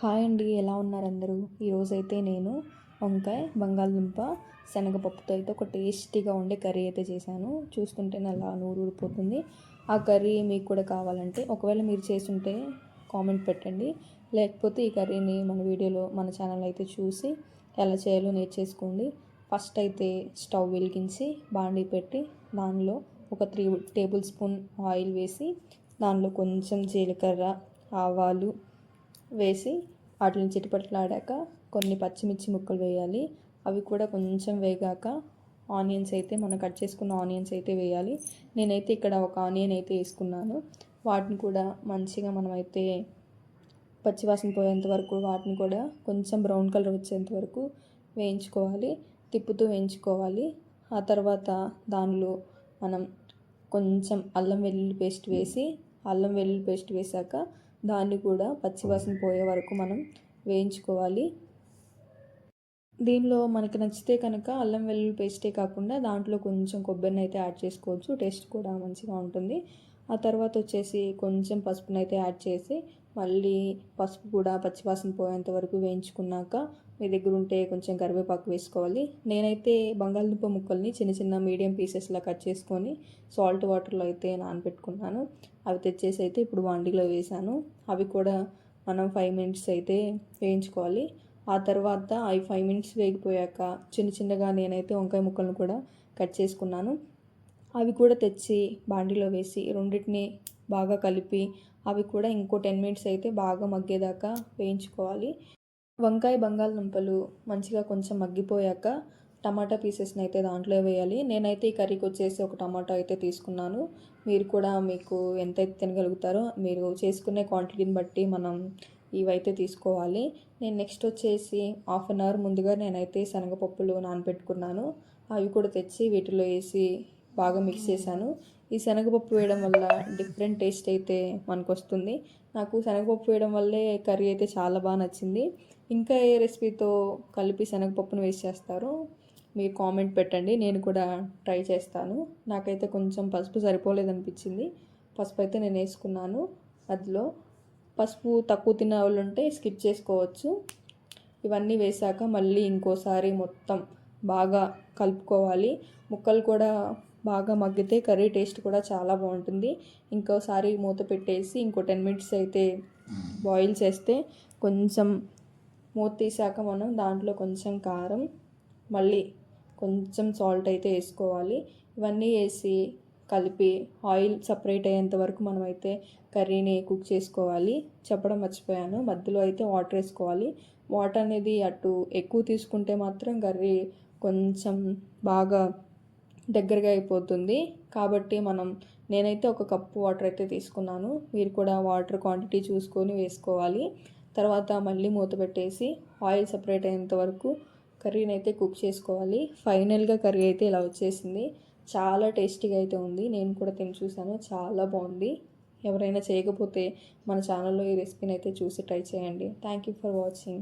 Hi అండి ఎలా ఉన్నారు అందరూ? ఈరోజైతే నేను వంకాయ బంగాళదుంప శనగపప్పుతో అయితే ఒక టేస్టీగా ఉండే కర్రీ అయితే చేశాను. చూస్తుంటే అలా నూరు ఊరిపోతుంది. ఆ కర్రీ మీకు కూడా కావాలంటే ఒకవేళ మీరు చేస్తుంటే కామెంట్ పెట్టండి. లేకపోతే ఈ కర్రీని మన వీడియోలో మన ఛానల్ అయితే చూసి ఎలా చేయాలో నేర్చేసుకోండి ఫస్ట్ అయితే స్టవ్ వెలిగించి బాండీ పెట్టి దానిలో ఒక త్రీ టేబుల్ స్పూన్ ఆయిల్ వేసి దానిలో కొంచెం జీలకర్ర ఆవాలు వేసి వాటిని చిటిపట్లాడాక కొన్ని పచ్చిమిర్చి ముక్కలు వేయాలి. అవి కూడా కొంచెం వేగాక ఆనియన్స్ అయితే మనం కట్ చేసుకున్న ఆనియన్స్ అయితే వేయాలి. నేనైతే ఇక్కడ ఒక ఆనియన్ అయితే వేసుకున్నాను. వాటిని కూడా మంచిగా మనమైతే పచ్చివాసన పోయేంత వరకు వాటిని కూడా కొంచెం బ్రౌన్ కలర్ వచ్చేంత వరకు వేయించుకోవాలి. తిప్పుతూ వేయించుకోవాలి. ఆ తర్వాత దానిలో మనం కొంచెం అల్లం వెల్లుల్లి పేస్ట్ వేసి అల్లం వెల్లుల్లి పేస్ట్ వేసాక దాన్ని కూడా పచ్చివాసన పోయే వరకు మనం వేయించుకోవాలి. దీనిలో మనకి నచ్చితే కనుక అల్లం వెల్లుల్లి పేస్టే కాకుండా దాంట్లో కొంచెం కొబ్బరిని అయితే యాడ్ చేసుకోవచ్చు. టేస్ట్ కూడా మంచిగా ఉంటుంది. ఆ తర్వాత వచ్చేసి కొంచెం పసుపునైతే యాడ్ చేసి మళ్ళీ పసుపు కూడా పచ్చివాసన పోయేంత వరకు వేయించుకున్నాక మీ దగ్గర ఉంటే కొంచెం కరివేపాకు వేసుకోవాలి. నేనైతే బంగాళదుంప ముక్కల్ని చిన్న చిన్న మీడియం పీసెస్లా కట్ చేసుకొని సాల్ట్ వాటర్లో అయితే నానబెట్టుకున్నాను. అవి తెచ్చేసి అయితే ఇప్పుడు వండిలో వేసాను. అవి కూడా మనం ఫైవ్ మినిట్స్ అయితే వేయించుకోవాలి. ఆ తర్వాత అవి ఫైవ్ మినిట్స్ వేగిపోయాక చిన్న చిన్నగా నేనైతే వంకాయ ముక్కలను కూడా కట్ చేసుకున్నాను. అవి కూడా తెచ్చి బాండిలో వేసి రెండింటిని బాగా కలిపి అవి కూడా ఇంకో టెన్ మినిట్స్ అయితే బాగా మగ్గేదాకా వేయించుకోవాలి. వంకాయ బంగాళదుంపలు మంచిగా కొంచెం మగ్గిపోయాక టమాటా పీసెస్ని అయితే దాంట్లో వేయాలి. నేనైతే ఈ కర్రీకి వచ్చేసి ఒక టమాటా అయితే తీసుకున్నాను. మీరు కూడా మీకు ఎంతైతే తినగలుగుతారో మీరు చేసుకునే క్వాంటిటీని బట్టి మనం ఇవైతే తీసుకోవాలి. నేను నెక్స్ట్ వచ్చేసి హాఫ్ అన్ అవర్ ముందుగా నేనైతే శనగపప్పులు నానబెట్టుకున్నాను. అవి కూడా తెచ్చి వీటిలో వేసి బాగా మిక్స్ చేశాను. ఈ శనగపప్పు వేయడం వల్ల డిఫరెంట్ టేస్ట్ అయితే మనకు వస్తుంది నాకు శనగపప్పు వేయడం వల్లే కర్రీ అయితే చాలా బాగా నచ్చింది. ఇంకా ఏ రెసిపీతో కలిపి శనగపప్పును వేస్ట్ చేస్తారో మీరు కామెంట్ పెట్టండి. నేను కూడా ట్రై చేస్తాను. నాకైతే కొంచెం పసుపు సరిపోలేదనిపించింది పసుపు అయితే నేను వేసుకున్నాను అందులో. పసుపు తక్కువ తిన్న వాళ్ళు ఉంటే స్కిప్ చేసుకోవచ్చు. ఇవన్నీ వేసాక మళ్ళీ ఇంకోసారి మొత్తం బాగా కలుపుకోవాలి. ముక్కలు కూడా బాగా మగ్గితే కర్రీ టేస్ట్ కూడా చాలా బాగుంటుంది. ఇంకోసారి మూత పెట్టేసి ఇంకో టెన్ మినిట్స్ అయితే బాయిల్ చేస్తే కొంచెం మూత తీసాక మనం దాంట్లో కొంచెం కారం మళ్ళీ కొంచెం సాల్ట్ అయితే వేసుకోవాలి. ఇవన్నీ వేసి కలిపి ఆయిల్ సపరేట్ అయ్యేంత వరకు మనమైతే కర్రీని కుక్ చేసుకోవాలి. చెప్పడం మర్చిపోయాను. మధ్యలో అయితే వాటర్ వేసుకోవాలి. వాటర్ అనేది అటు ఎక్కువ తీసుకుంటే మాత్రం కర్రీ కొంచెం బాగా దగ్గరగా అయిపోతుంది. కాబట్టి మనం నేనైతే ఒక కప్పు వాటర్ అయితే తీసుకున్నాను. మీరు కూడా వాటర్ క్వాంటిటీ చూసుకొని వేసుకోవాలి. తర్వాత మళ్ళీ మూత పెట్టేసి ఆయిల్ సపరేట్ అయ్యేంత వరకు కర్రీని అయితే కుక్ చేసుకోవాలి. ఫైనల్గా కర్రీ అయితే ఇలా వచ్చేసింది. చాలా టేస్టీగా అయితే ఉంది. నేను కూడా తిని చూశాను. చాలా బాగుంది. ఎవరైనా చేయకపోతే మన ఛానల్లో ఈ రెసిపీని అయితే చూసి ట్రై చేయండి. Thank you for watching.